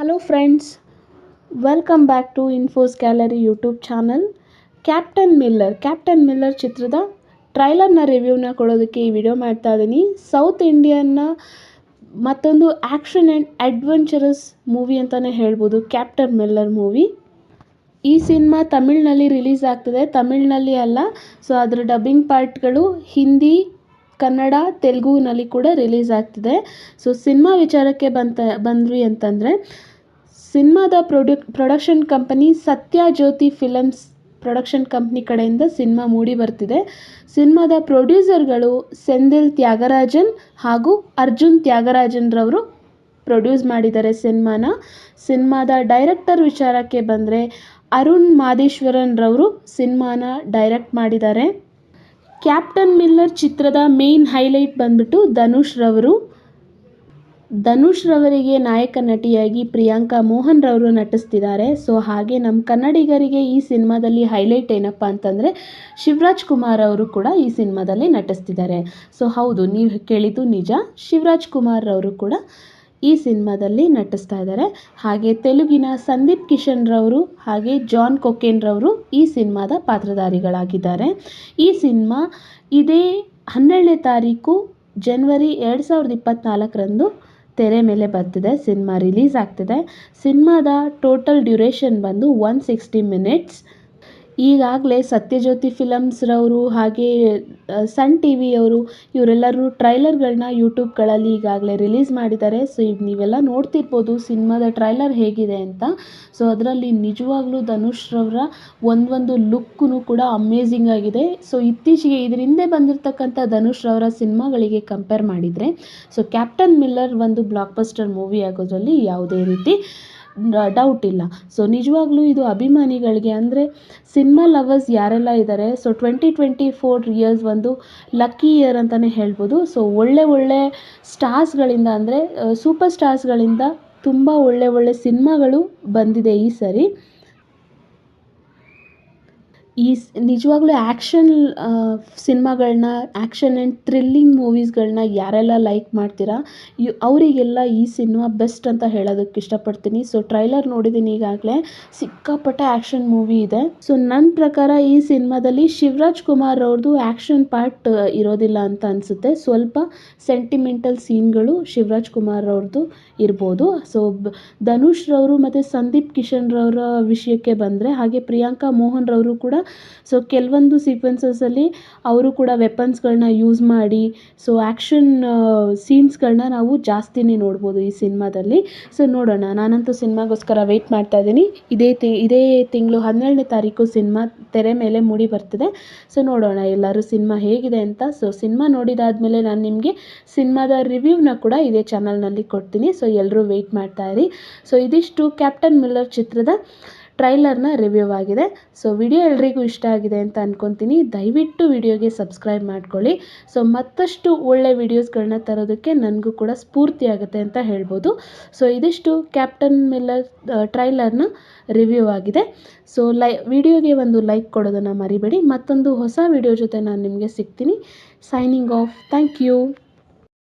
Hello friends welcome back to infos gallery YouTube channel Captain Miller Captain Miller ಚಿತ್ರದ ಟ್ರೈಲರ್ನ ರಿವ್ಯೂನ ಕೊಡೋದಕ್ಕೆ ಈ video ಮಾಡ್ತಾ ಇದ್ದೀನಿ ಸೌತ್ ಇಂಡಿಯನ್ನ ಮತ್ತೊಂದು ಆ್ಯಕ್ಷನ್ ಆ್ಯಂಡ್ ಅಡ್ವೆಂಚರಸ್ ಮೂವಿ ಅಂತಲೇ ಹೇಳ್ಬೋದು ಕ್ಯಾಪ್ಟನ್ ಮಿಲ್ಲರ್ ಮೂವಿ ಈ ಸಿನಿಮಾ ತಮಿಳ್ನಲ್ಲಿ ರಿಲೀಸ್ ಆಗ್ತದೆ. ತಮಿಳ್ನಲ್ಲಿ ಅಲ್ಲ ಸೊ ಅದರ ಡಬ್ಬಿಂಗ್ ಪಾರ್ಟ್ಗಳು ಹಿಂದಿ, ಕನ್ನಡ ತೆಲುಗುನಲ್ಲಿ ಕೂಡ ರಿಲೀಸ್ ಆಗ್ತಿದೆ. ಸೊ ಸಿನಿಮಾ ವಿಚಾರಕ್ಕೆ ಬಂತ, ಬಂದ್ವಿ ಅಂತಂದರೆ ಸಿನಿಮಾದ ಪ್ರೊಡ್ಯು production company Satya Jyothi films production company ಕಡೆಯಿಂದ ಸಿನಿಮಾ ಮೂಡಿ ಬರ್ತಿದೆ. ಸಿನಿಮಾದ ಪ್ರೊಡ್ಯೂಸರ್ಗಳು ಸೆಂದಿಲ್ ತ್ಯಾಗರಾಜನ್ ಹಾಗೂ ಅರ್ಜುನ್ ತ್ಯಾಗರಾಜನ್ರವರು ಪ್ರೊಡ್ಯೂಸ್ ಮಾಡಿದ್ದಾರೆ ಸಿನಿಮಾನ. ಸಿನಿಮಾದ ಡೈರೆಕ್ಟರ್ ವಿಚಾರಕ್ಕೆ ಬಂದರೆ ಅರುಣ್ ಮಾದೇಶ್ವರನ್ರವರು ಸಿನಿಮಾನ ಡೈರೆಕ್ಟ್ ಮಾಡಿದ್ದಾರೆ. ಕ್ಯಾಪ್ಟನ್ ಮಿಲ್ಲರ್ ಚಿತ್ರದ ಮೇನ್ ಹೈಲೈಟ್ ಬಂದ್ಬಿಟ್ಟು ಧನುಷ್ ರವರು ಧನುಷ್ ರವರಿಗೆ ನಾಯಕ ನಟಿಯಾಗಿ ಪ್ರಿಯಾಂಕಾ ಮೋಹನ್ ರವರು ನಟಿಸ್ತಿದ್ದಾರೆ. ಸೊ, ಹಾಗೆ ನಮ್ಮ ಕನ್ನಡಿಗರಿಗೆ ಈ ಸಿನಿಮಾದಲ್ಲಿ ಹೈಲೈಟ್ ಏನಪ್ಪ ಅಂತಂದರೆ ಶಿವರಾಜ್ ಕುಮಾರ್ ಅವರು ಕೂಡ ಈ ಸಿನಿಮಾದಲ್ಲಿ ನಟಿಸ್ತಿದ್ದಾರೆ. ಸೊ, ಹೌದು, ನೀವು ಕೇಳಿದ್ದು ನಿಜ. ಶಿವರಾಜ್ ಕುಮಾರ್ ರವರು ಕೂಡ ಈ ಸಿನಿಮಾದಲ್ಲಿ ನಟಿಸ್ತಾ ಇದ್ದಾರೆ. ಹಾಗೆ ತೆಲುಗಿನ ಸಂದೀಪ್ ಕಿಶನ್ ರವರು ಹಾಗೆ ಜಾನ್ ಕೊಕೇನ್ ರವರು ಈ ಸಿನಿಮಾದ ಪಾತ್ರಧಾರಿಗಳಾಗಿದ್ದಾರೆ. ಈ ಸಿನಿಮಾ ಇದೇ ಹನ್ನೆರಡನೇ ತಾರೀಕು ಜನವರಿ ಎರಡು ಸಾವಿರದ ಇಪ್ಪತ್ತ್ನಾಲ್ಕರಂದು ತೆರೆ ಮೇಲೆ ಬರ್ತಿದೆ ಸಿನಿಮಾ ರಿಲೀಸ್ ಆಗ್ತಿದೆ. ಸಿನಿಮಾದ ಟೋಟಲ್ ಡ್ಯುರೇಷನ್ ಬಂದು ಒನ್ ಸಿಕ್ಸ್ಟಿ ಮಿನಿಟ್ಸ್ ಈಗಾಗಲೇ ಸತ್ಯಜ್ಯೋತಿ ಫಿಲಮ್ಸ್ರವರು ಹಾಗೆ ಸನ್ ಟಿ ವಿಯವರು ಇವರೆಲ್ಲರೂ ಟ್ರೈಲರ್ಗಳನ್ನ ಯೂಟ್ಯೂಬ್ಗಳಲ್ಲಿ ಈಗಾಗಲೇ ರಿಲೀಸ್ ಮಾಡಿದ್ದಾರೆ. ಸೊ ಈಗ ನೀವೆಲ್ಲ ನೋಡ್ತಿರ್ಬೋದು ಸಿನಿಮಾದ ಟ್ರೈಲರ್ ಹೇಗಿದೆ ಅಂತ. ಸೊ, ಅದರಲ್ಲಿ ನಿಜವಾಗ್ಲೂ ಧನುಷ್ ರವರ ಒಂದೊಂದು ಲುಕ್ಕೂ ಕೂಡ ಅಮೇಝಿಂಗ್ ಆಗಿದೆ. ಸೊ, ಇತ್ತೀಚೆಗೆ ಇದ್ರ ಹಿಂದೆ ಬಂದಿರತಕ್ಕಂಥ ಧನುಷ್ರವರ ಸಿನಿಮಾಗಳಿಗೆ ಕಂಪೇರ್ ಮಾಡಿದರೆ, ಸೊ, ಕ್ಯಾಪ್ಟನ್ ಮಿಲ್ಲರ್ ಒಂದು ಬ್ಲಾಕ್ ಬಸ್ಟರ್ ಮೂವಿ ಆಗೋದ್ರಲ್ಲಿ ಯಾವುದೇ ರೀತಿ ಡೌಟ್ ಇಲ್ಲ. ಸೊ ನಿಜವಾಗ್ಲೂ ಇದು ಅಭಿಮಾನಿಗಳಿಗೆ ಅಂದರೆ ಸಿನಿಮಾ ಲವರ್ಸ್ ಯಾರೆಲ್ಲ ಇದ್ದಾರೆ so twenty twenty four years ಒಂದು ಲಕ್ಕಿ ಇಯರ್ ಅಂತಲೇ ಹೇಳ್ಬೋದು. ಸೊ ಒಳ್ಳೆ ಒಳ್ಳೆ ಸ್ಟಾರ್ಸ್ಗಳಿಂದ ಅಂದರೆ ಸೂಪರ್ ಸ್ಟಾರ್ಸ್ಗಳಿಂದ ತುಂಬ ಒಳ್ಳೆ ಒಳ್ಳೆ ಸಿನಿಮಾಗಳು ಬಂದಿದೆ ಈ ಸರಿ. ಈ ನಿಜವಾಗ್ಲೂ ಆ್ಯಕ್ಷನ್ ಸಿನಿಮಾಗಳನ್ನ ಆ್ಯಕ್ಷನ್ ಆ್ಯಂಡ್ ಥ್ರಿಲ್ಲಿಂಗ್ ಮೂವೀಸ್ಗಳನ್ನ ಯಾರೆಲ್ಲ ಲೈಕ್ ಮಾಡ್ತೀರಾ, ಯು, ಅವರಿಗೆಲ್ಲ ಈ ಸಿನಿಮಾ ಬೆಸ್ಟ್ ಅಂತ ಹೇಳೋದಕ್ಕೆ ಇಷ್ಟಪಡ್ತೀನಿ. ಸೊ, ಟ್ರೈಲರ್ ನೋಡಿದ್ದೀನಿ ಈಗಾಗಲೇ. ಸಿಕ್ಕಾಪಟ್ಟೆ ಆ್ಯಕ್ಷನ್ ಮೂವಿ ಇದೆ. ಸೊ, ನನ್ನ ಪ್ರಕಾರ ಈ ಸಿನಿಮಾದಲ್ಲಿ ಶಿವರಾಜ್ ಕುಮಾರ್ ಅವ್ರದ್ದು ಆ್ಯಕ್ಷನ್ ಪಾರ್ಟ್ ಇರೋದಿಲ್ಲ ಅಂತ ಅನಿಸುತ್ತೆ. ಸ್ವಲ್ಪ ಸೆಂಟಿಮೆಂಟಲ್ ಸೀನ್ಗಳು ಶಿವರಾಜ್ ಕುಮಾರ್ ಅವ್ರದ್ದು ಇರ್ಬೋದು. ಸೊ ಧನುಷ್ ರವರು ಮತ್ತು ಸಂದೀಪ್ ಕಿಶನ್ ರವರ ವಿಷಯಕ್ಕೆ ಬಂದರೆ, ಹಾಗೆ ಪ್ರಿಯಾಂಕಾ ಮೋಹನ್ ರವರು ಕೂಡ ಸೊ ಕೆಲವೊಂದು ಸೀಕ್ವೆನ್ಸಸಲ್ಲಿ ಅವರು ಕೂಡ ವೆಪನ್ಸ್ಗಳನ್ನ ಯೂಸ್ ಮಾಡಿ ಸೊ ಆ್ಯಕ್ಷನ್ ಸೀನ್ಸ್ಗಳನ್ನ ನಾವು ಜಾಸ್ತಿನೇ ನೋಡ್ಬೋದು ಈ ಸಿನಿಮಾದಲ್ಲಿ. ಸೊ ನೋಡೋಣ. ನಾನಂತೂ ಸಿನಿಮಾಗೋಸ್ಕರ ವೆಯ್ಟ್ ಮಾಡ್ತಾ ಇದ್ದೀನಿ. ಇದೇ ತಿ, ಇದೇ ತಿಂಗಳು ಹನ್ನೆರಡನೇ ತಾರೀಕು ಸಿನಿಮಾ ತೆರೆ ಮೇಲೆ ಮೂಡಿ ಬರ್ತಿದೆ. ಸೊ ನೋಡೋಣ ಎಲ್ಲರೂ ಸಿನಿಮಾ ಹೇಗಿದೆ ಅಂತ. ಸೊ ಸಿನಿಮಾ ನೋಡಿದಾದಮೇಲೆ ನಾನು ನಿಮಗೆ ಸಿನಿಮಾದ ರಿವ್ಯೂನ ಕೂಡ ಇದೇ ಚಾನಲ್ನಲ್ಲಿ ಕೊಡ್ತೀನಿ. ಸೊ ಎಲ್ಲರೂ ವೆಯ್ಟ್ ಮಾಡ್ತಾ ಇರಿ. ಸೊ ಇದಿಷ್ಟು ಕ್ಯಾಪ್ಟನ್ ಮಿಲ್ಲರ್ ಚಿತ್ರದ ಟ್ರೈಲರ್ನ ರಿವ್ಯೂ ಆಗಿದೆ ಸೊ ವಿಡಿಯೋ ಎಲ್ರಿಗೂ ಇಷ್ಟ ಆಗಿದೆ ಅಂತ ಅಂದ್ಕೊತೀನಿ ದಯವಿಟ್ಟು ವಿಡಿಯೋಗೆ ಸಬ್ಸ್ಕ್ರೈಬ್ ಮಾಡ್ಕೊಳ್ಳಿ. ಸೊ ಮತ್ತಷ್ಟು ಒಳ್ಳೆ ವಿಡಿಯೋಸ್ಗಳನ್ನ ತರೋದಕ್ಕೆ ನನಗೂ ಕೂಡ ಸ್ಫೂರ್ತಿ ಆಗುತ್ತೆ ಅಂತ ಹೇಳ್ಬೋದು. ಸೊ ಇದಿಷ್ಟು ಕ್ಯಾಪ್ಟನ್ ಮಿಲ್ಲರ್ ಟ್ರೈಲರ್ನ ರಿವ್ಯೂ ಆಗಿದೆ ಸೊ ಲೈ, ವಿಡಿಯೋಗೆ ಒಂದು ಲೈಕ್ ಕೊಡೋದನ್ನು ಮರಿಬೇಡಿ. ಮತ್ತೊಂದು ಹೊಸ ವಿಡಿಯೋ ಜೊತೆ ನಾನು ನಿಮಗೆ ಸಿಗ್ತೀನಿ. Signing off. Thank you.